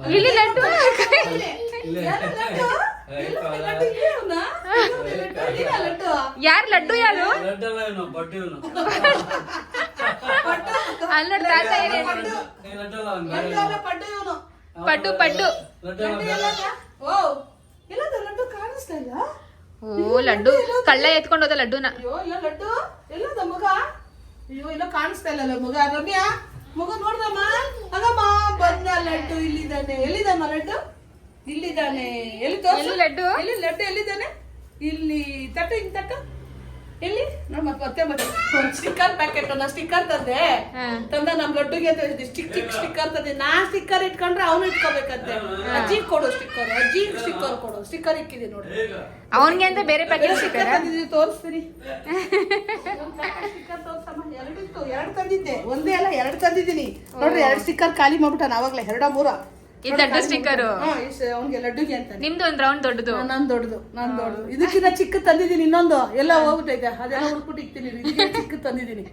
ಇಲ್ಲಿ ಲಡ್ಡು ಯಾರು ಲಡ್ಡು ಯಾರು ಅಲ್ಲ ತಾತ ಪಟ್ಟು ಪಟ್ಟು ಓ ಲಡ್ಡು ಕಳ್ಳ ಎತ್ಕೊಂಡು ಹೋದ ಲಡ್ಡುನ ಲಡ್ಡು ಎಲ್ಲ ನಮಗ ಅಯ್ಯೋ ಇಲ್ಲ ಕಾಣಿಸ್ತಾ ಇಲ್ಲ ಮಗ? ರಮ್ಯಾ ಮಗ ನೋಡ್ದಮ್ಮ? ಅಗಮ್ಮ ಬಂದ ಲಡ್ಡು ಇಲ್ಲಿದ್ದಾನೆ. ಎಲ್ಲಿದಮ್ಮ ಲಡ್ಡು? ಇಲ್ಲಿದ್ದಾನೆ. ಎಲ್ಲಿ ತೋರ್ಸು? ಎಲ್ಲಿ ಲಡ್ಡು? ಇಲ್ಲಿ ಲಡ್ಡು ಎಲ್ಲಿದ್ದಾನೆ? ಇಲ್ಲಿ ತಟ್ಟು ಹಿಂಗ್ ತಟ್ಟು ಎಲ್ಲಿ? ನೋಡ್ ಮತ್ತೆ ಮತ್ತೆ ಮತ್ತೆ ಒಂದ್ ಸ್ಟಿಕ್ಕರ್ ಪ್ಯಾಕೆಟ್ ನಾ ಸ್ಟಿಕ್ಕರ್ ತಂದೆ. ತಂದ ನಮ್ ಲಡ್ಡುಗೆ ಅಂತ ಹೇಳಿದ್ವಿ. ಸ್ಟಿಕ್ ಸ್ಟಿಕ್ ಸ್ಟಿಕ್ಕರ್ ತಂದೆ. ನಾ ಸ್ಟಿಕ್ಕರ್ ಇಟ್ಕೊಂಡ್ರೆ ಅವನು ಇಟ್ಕೋಬೇಕಂತೆ. ಅಜ್ಜಿ ಕೊಡು ಸ್ಟಿಕ್ಕರ್ ಅಜ್ಜಿ ಸ್ಟಿಕ್ಕರ್ ಕೊಡು. ಸ್ಟಿಕ್ಕರ್ ಇಕ್ಕಿದೆ ನೋಡಿ. ಅವನಿಗೆ ಅಂತ ಬೇರೆ ಪ್ಯಾಕೆಟ್ ಸ್ಟಿಕ್ಕರ್ ತೋರ್ಸಮ್ಮ. ಎರಡಿತ್ತು ಎರಡು ತಂದಿದ್ದೆ. ಒಂದೇ ಅಲ್ಲ ಎರಡು ತಂದಿದ್ದೀನಿ. ನೋಡ್ರಿ ಎರಡು ಸ್ಟಿಕ್ಕರ್ ಖಾಲಿ ಮಾಡ್ಬಿಟ್ಟ ಅವಾಗ್ಲೇ. ಎರಡ ಮೂರ. ಇದು ದೊಡ್ಡ ಸ್ಟಿಕ್ಕರು ಅವ್ನಿಗೆ ಲಡ್ಡುಗೆ ಅಂತ ನಿಮ್ದು ಒಂದ್ ರೌಂಡ್ ದೊಡ್ಡದು. ನಾನ್ ದೊಡ್ಡದು ನಾನ್ ದೊಡ್ಡದು. ಇದಕ್ಕಿಂತ ಚಿಕ್ಕ ತಂದಿದ್ದೀನಿ ಇನ್ನೊಂದು. ಎಲ್ಲ ಹೋಗ್ಬಿಟ್ಟೈತೆ. ಅದೆಲ್ಲ ಹುಡ್ಬಿಟ್ಟು ಇಕ್ತೀನಿ ಚಿಕ್ಕ ತಂದಿದ್ದೀನಿ.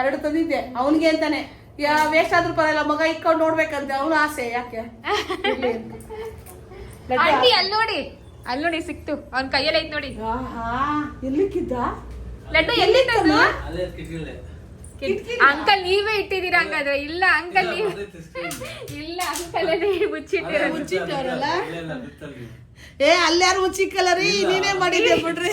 ಎರಡು ತಂದಿದ್ದೆ. ಅವನಿಗೆ ಅಂತಾನೆ. ಯಾ ವೇಸ್ಟ್ ಆದ್ರೂ ಪರವಾಗಿಲ್ಲ. ಮಗ ಇಕ್ಕೊಂಡು ನೋಡ್ಬೇಕಂತೆ. ಅವನು ಆಸೆ. ಯಾಕೆ? ಆಂಟಿ ಅಲ್ಲಿ ನೋಡಿ. ಅಲ್ಲಿ ನೋಡಿ ಸಿಕ್ತು. ಅವ್ನ ಕೈಯಲ್ಲಿ ಐತ್ ನೋಡಿ. ಆಹಾ ಎಲ್ಲಿಕ್ಕಿದ್ದ? ಲಡ್ಡು ಎಲ್ಲಿ ತಂದು ಅಲ್ಲೇ ಕಿಟ್ಕಿಲ್ಲೆ ಅಂಕಲ್ ನೀವೇ ಇಟ್ಟಿದ್ದೀರಾ ಹಂಗಾದ್ರೆ? ಇಲ್ಲ ಅಂಕಲ್ ನೀವು. ಇಲ್ಲ. ಅಂಕಲ್ ಮುಚ್ಚಿಟ್ಟಿರಲ್ಲ ಏ ಅಲ್ಲಾರು ಮುಚ್ಚಿಕ್ಕಲ್ಲ ರೀ? ನೀನೇ ಮಾಡಿದ್ದೆ ಬಿಡ್ರಿ.